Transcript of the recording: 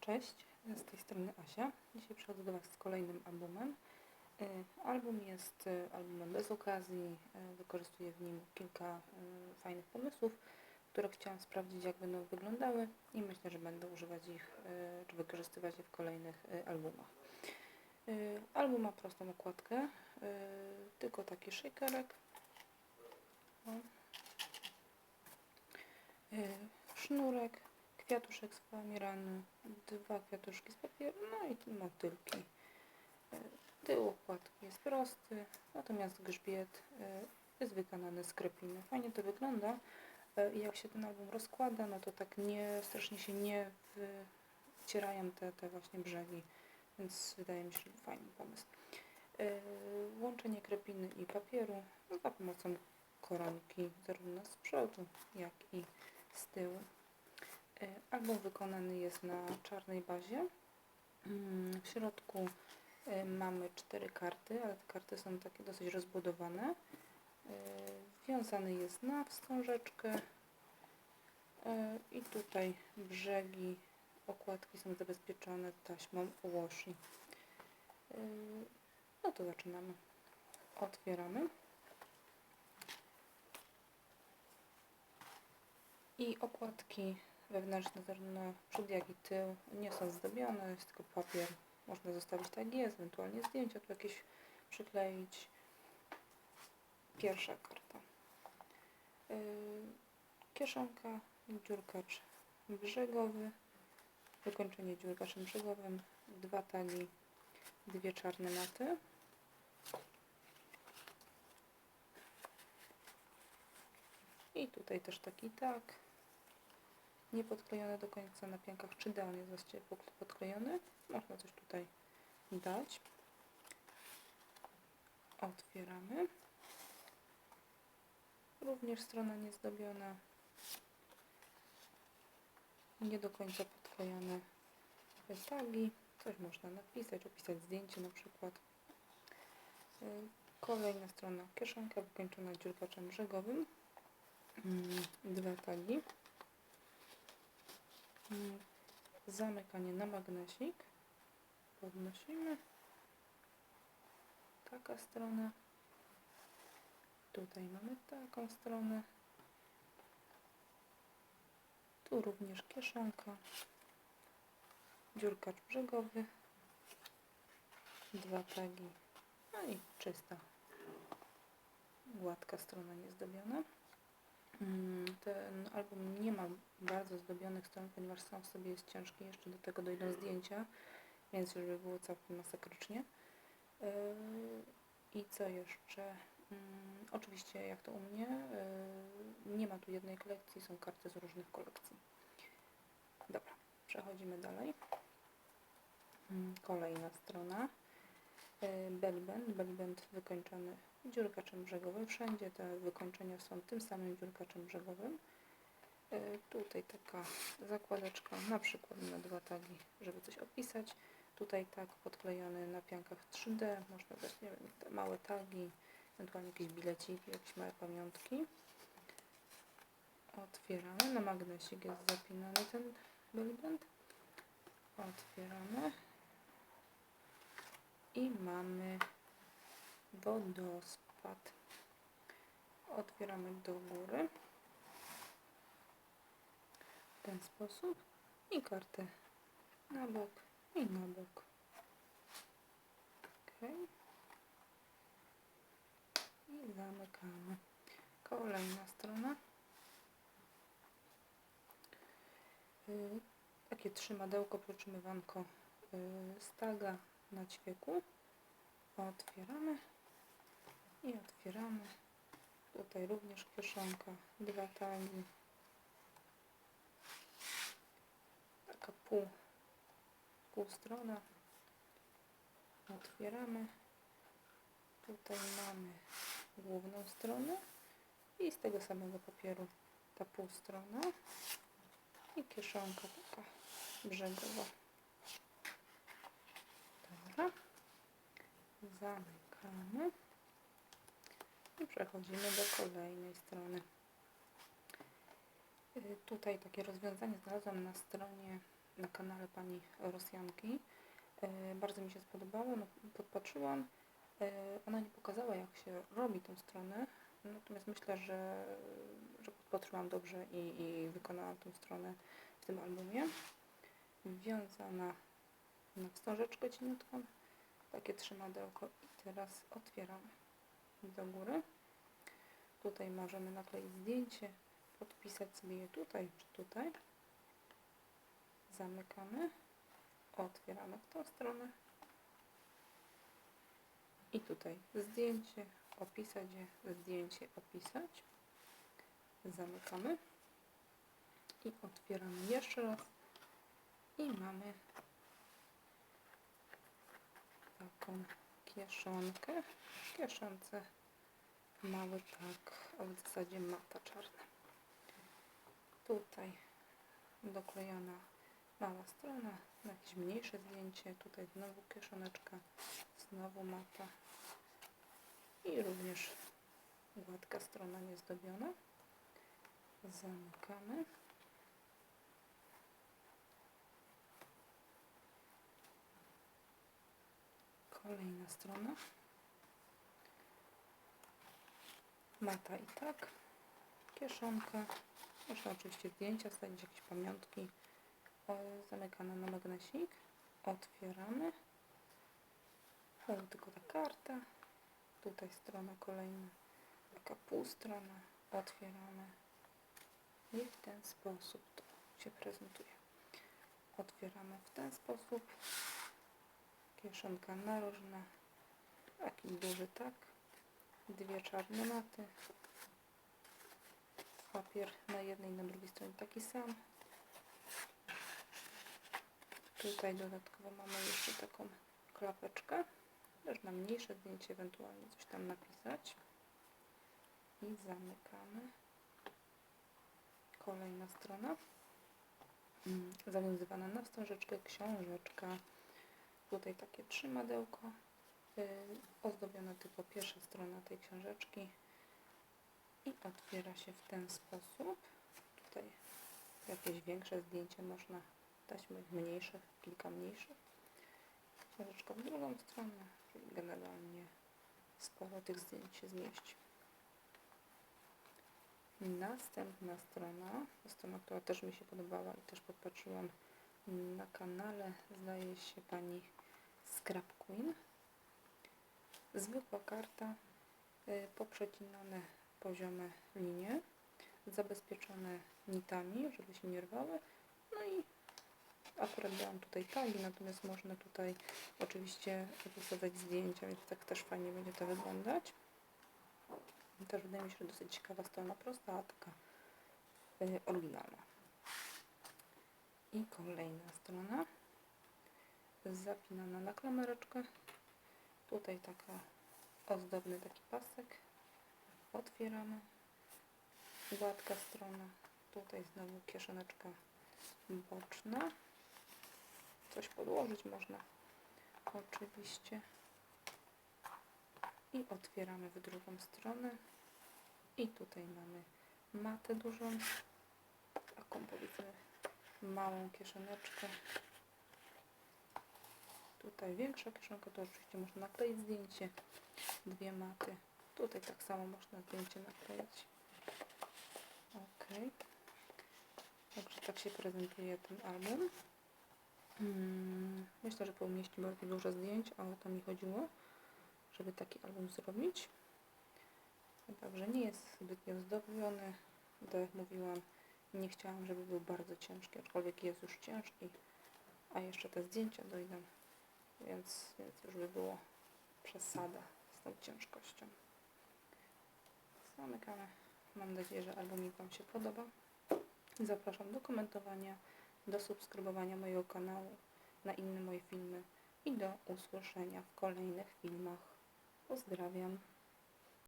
Cześć, z tej strony Asia. Dzisiaj przychodzę do Was z kolejnym albumem. Y, Album jest y, albumem bez okazji. y, Wykorzystuję w nim kilka fajnych pomysłów, które chciałam sprawdzić, jak będą wyglądały i myślę, że będę używać ich, czy wykorzystywać je w kolejnych albumach. Album ma prostą okładkę, tylko taki shakerek. Sznurek, kwiatuszek z flamirany, dwa kwiatuszki z papieru, no i motylki. Y, Tył okładki jest prosty, natomiast grzbiet y, jest wykonany z krepiny. Fajnie to wygląda y, i jak się ten album rozkłada, no to tak nie, strasznie się nie wycierają te, te właśnie brzegi, więc wydaje mi się, fajny pomysł. Łączenie krepiny i papieru za pomocą koronki zarówno z przodu, jak i z tyłu. Y, Album wykonany jest na czarnej bazie. Mm, W środku y, mamy cztery karty, ale te karty są takie dosyć rozbudowane. Y, Wiązany jest na wstążeczkę i tutaj brzegi okładki są zabezpieczone taśmą washi. No to zaczynamy. Otwieramy. I okładki wewnętrzne, zarówno przód jak i tył, nie są zdobione, jest tylko papier. Można zostawić tak jest, ewentualnie zdjęcia tu jakieś przykleić. Pierwsza karta. Yy, kieszonka, dziurkacz brzegowy, wykończenie dziurkaczem brzegowym, dwa tagi, dwie czarne maty. I tutaj też taki tak. Nie podklejony do końca na piankach, czy down jest właściwie podklejony. Można coś tutaj dać. Otwieramy. Również strona niezdobiona. Nie do końca podklejone tagi. Coś można napisać, opisać zdjęcie na przykład. Y, Kolejna strona kieszonka wykończona dziurkaczem brzegowym. Mm, Dwa tagi. Zamykanie na magnesik. Podnosimy. Taka strona. Tutaj mamy taką stronę. Tu również kieszonka. Dziurkacz brzegowy. Dwa tagi. No i czysta. Gładka strona niezdobiona. Mm, Ten album nie ma bardzo zdobionych stron, ponieważ sam w sobie jest ciężki. Jeszcze do tego dojdą zdjęcia, więc już by było całkiem masakrycznie. Yy, I co jeszcze? Mm, Oczywiście, jak to u mnie, yy, nie ma tu jednej kolekcji, są karty z różnych kolekcji. Dobra, przechodzimy dalej. Mm, Kolejna strona. Yy, Bellband, bellband wykończony dziurkaczem brzegowym. Wszędzie te wykończenia są tym samym dziurkaczem brzegowym. Yy, Tutaj taka zakładeczka, na przykład na dwa tagi, żeby coś opisać. Tutaj tak podklejony na piankach 3D, można dać, nie wiem, małe tagi, ewentualnie jakieś bileciki, jakieś małe pamiątki. Otwieramy, na magnesik jest zapinany ten bellband. Otwieramy i mamy wodospad. Otwieramy do góry w ten sposób i kartę na bok i na bok. Ok. I zamykamy. Kolejna strona. Y, Takie trzymadełko, przytrzymywanko y, staga na ćwieku. Otwieramy i otwieramy. Tutaj również kieszonka, dwa tagi. Taka pół, pół strona. Otwieramy. Tutaj mamy główną stronę i z tego samego papieru ta pół strona i kieszonka taka brzegowa. Dobra. Zamykamy. I przechodzimy do kolejnej strony. Y, Tutaj takie rozwiązanie znalazłam na stronie na kanale pani Rosjanki. E, Bardzo mi się spodobało, no, podpatrzyłam. E, Ona nie pokazała jak się robi tą stronę, natomiast myślę, że, że podpatrzyłam dobrze i, i wykonałam tą stronę w tym albumie. Wiązana na wstążeczkę cieniutką, takie trzymadełko i teraz do góry. Tutaj możemy nakleić zdjęcie, podpisać sobie je tutaj czy tutaj. Zamykamy, otwieramy w tą stronę i tutaj zdjęcie, opisać je, zdjęcie, opisać. Zamykamy i otwieramy jeszcze raz i mamy taką kieszonkę. W kieszonce mały tak, a w zasadzie mata czarna. Tutaj doklejona mała strona, na jakieś mniejsze zdjęcie. Tutaj znowu kieszoneczka, znowu mata i również gładka strona niezdobiona. Zamykamy. Kolejna strona. Mata i tak. Kieszonka. Można oczywiście zdjęcia wsadzić, jakieś pamiątki. O, Zamykana na magnesik. Otwieramy. O, tylko ta karta. Tutaj strona kolejna. Taka półstrona. Otwieramy. I w ten sposób to się prezentuje. Otwieramy w ten sposób. Kieszonka narożna. Taki duży tak. Dwie czarne maty. Papier na jednej i na drugiej stronie taki sam. Tutaj dodatkowo mamy jeszcze taką klapeczkę. Też na mniejsze zdjęcie ewentualnie coś tam napisać. I zamykamy. Kolejna strona. Mm, Zawiązywana na wstążeczkę książeczka. Tutaj takie trzymadełko. Yy, ozdobione tylko pierwsza strona tej książeczki. I otwiera się w ten sposób. Tutaj jakieś większe zdjęcie można taśmy mniejszych, kilka mniejszych. Książeczka w drugą stronę, czyli generalnie sporo tych zdjęć się zmieści. Następna strona, strona, która też mi się podobała i też podpatrzyłam na kanale, zdaje się pani Scrap Queen. Zwykła karta, y, poprzecinane poziome linie, zabezpieczone nitami, żeby się nie rwały. No i akurat dałam tutaj tagi, natomiast można tutaj oczywiście wysadzać zdjęcia, więc tak też fajnie będzie to wyglądać. Też wydaje mi się, że dosyć ciekawa strona, prosta, a taka y, oryginalna. I kolejna strona zapinana na klamereczkę. Tutaj taka ozdobny taki pasek. Otwieramy. Gładka strona. Tutaj znowu kieszoneczka boczna. Coś podłożyć można. Oczywiście. I otwieramy w drugą stronę. I tutaj mamy matę dużą. Taką powiedzmy małą kieszoneczkę. Tutaj większa kieszonka, to oczywiście można nakleić zdjęcie. Dwie maty. Tutaj tak samo można zdjęcie nakleić. Ok. Także tak się prezentuje ten album. Hmm, myślę, że pomieści bardzo dużo zdjęć, a o to mi chodziło, żeby taki album zrobić. Także nie jest zbytnio zdobiony. Tak jak mówiłam, nie chciałam, żeby był bardzo ciężki, aczkolwiek jest już ciężki, a jeszcze te zdjęcia dojdą, więc, więc już by było przesada z tą ciężkością. Zamykamy. Mam nadzieję, że album Wam się podoba. Zapraszam do komentowania, do subskrybowania mojego kanału na inne moje filmy i do usłyszenia w kolejnych filmach. Pozdrawiam.